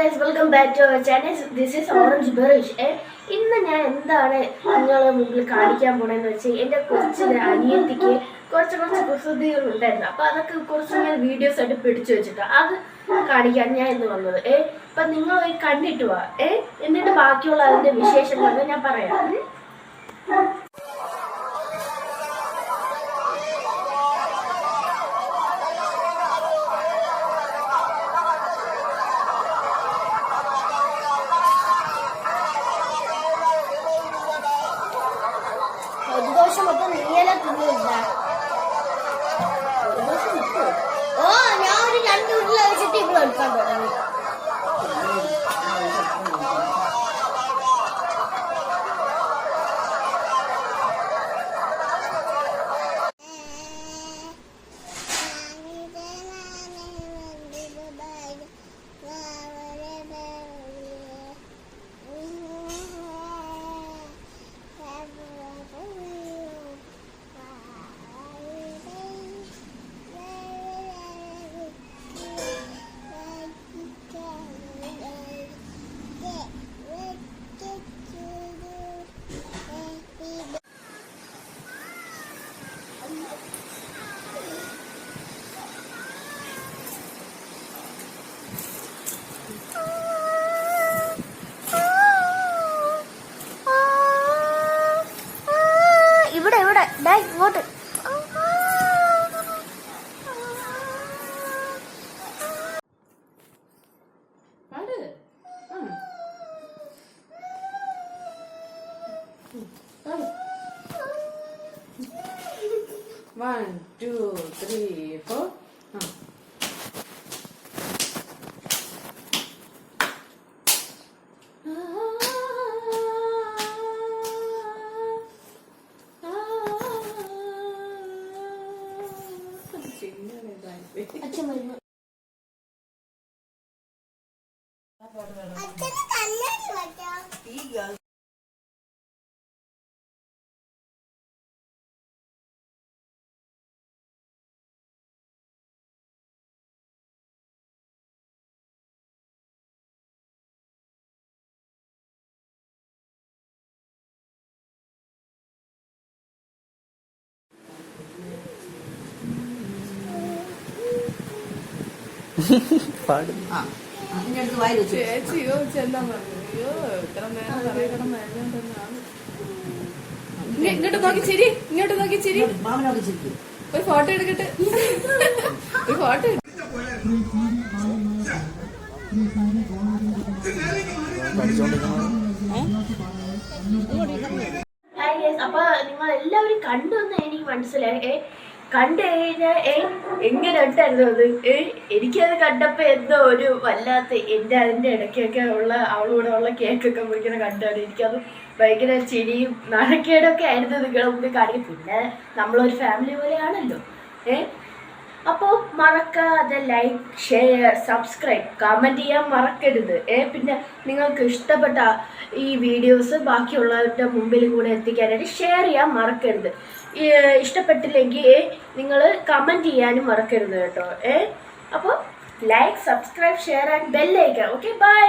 Guys welcome back to our channel this is orange bearish ഇന്ന് ഞാൻ എന്താണ് നിങ്ങളെ മുമ്പിൽ കാണിക്കാൻ പോണെന്ന് വെച്ചാൽ എന്റെ കുറച്ച് അനിയത്തിക്ക് കുറച്ച് കുറച്ച് കുസൃതികൾ ഉണ്ടായിരുന്നു. അപ്പൊ അതൊക്കെ കുറച്ച് ഞാൻ വീഡിയോസ് ആയിട്ട് പിടിച്ചു വെച്ചിട്ട്. അത് കാണിക്കാൻ ഞാൻ ഇന്ന് വന്നത്. ഏ അപ്പൊ നിങ്ങൾ കണ്ടിട്ട് വാ. ഏ എന്നിട്ട് ബാക്കിയുള്ള അതിന്റെ വിശേഷങ്ങളൊക്കെ ഞാൻ പറയാം. வருஷம் மொத்தம் ஏழை குழு இருந்தார் പാട്. One, two, three, four. ആ. ചിന്നതായി പാടും ചേച്ചിയോ ചെല്ലാൻ പറഞ്ഞു ഇത്ര നേരം പറയണം ഇങ്ങോട്ട് നോക്കി ചിരി ഇങ്ങോട്ട് നോക്കി ചിരി. ഒരു ഫോട്ടോ എടുക്കട്ടെ? ഒരു ഫോട്ടോ അപ്പൊ നിങ്ങൾ എല്ലാവരും കണ്ടു എന്ന് എനിക്ക് മനസ്സിലായി. കണ്ടു കഴിഞ്ഞാൽ ഏ എങ്ങനെ ഉണ്ടായിരുന്നു അത്? ഏ എനിക്കത് കണ്ടപ്പോൾ എന്തോ ഒരു വല്ലാത്ത എന്റെ അതിന്റെ ഇടയ്ക്കൊക്കെ ഉള്ള അവളൂടെ ഉള്ള കേക്കൊക്കെ മുറിക്കുന്ന കണ്ടാണ്. എനിക്കത് ഭയങ്കര ചിരിയും നാണക്കേടൊക്കെ ആയിരുന്നു നിങ്ങളുടെ മുമ്പിൽ കാണിക്കും പിന്നെ നമ്മളൊരു ഫാമിലി പോലെയാണല്ലോ. ഏ അപ്പോൾ മറക്കാതെ ലൈക്ക് ഷെയർ സബ്സ്ക്രൈബ് കമന്റ് ചെയ്യാൻ മറക്കരുത്. ഏ പിന്നെ നിങ്ങൾക്ക് ഇഷ്ടപ്പെട്ട ഈ വീഡിയോസ് ബാക്കിയുള്ളവരുടെ മുമ്പിലും കൂടെ എത്തിക്കാനായിട്ട് ഷെയർ ചെയ്യാൻ മറക്കരുത്. ഇഷ്ടപ്പെട്ടില്ലെങ്കിൽ നിങ്ങൾ കമന്റ് ചെയ്യാനും മറക്കരുത് കേട്ടോ. ഏ അപ്പോൾ ലൈക്ക് സബ്സ്ക്രൈബ് ഷെയർ ആൻഡ് ബെല്ലൈക്കാം ഓക്കെ ബൈ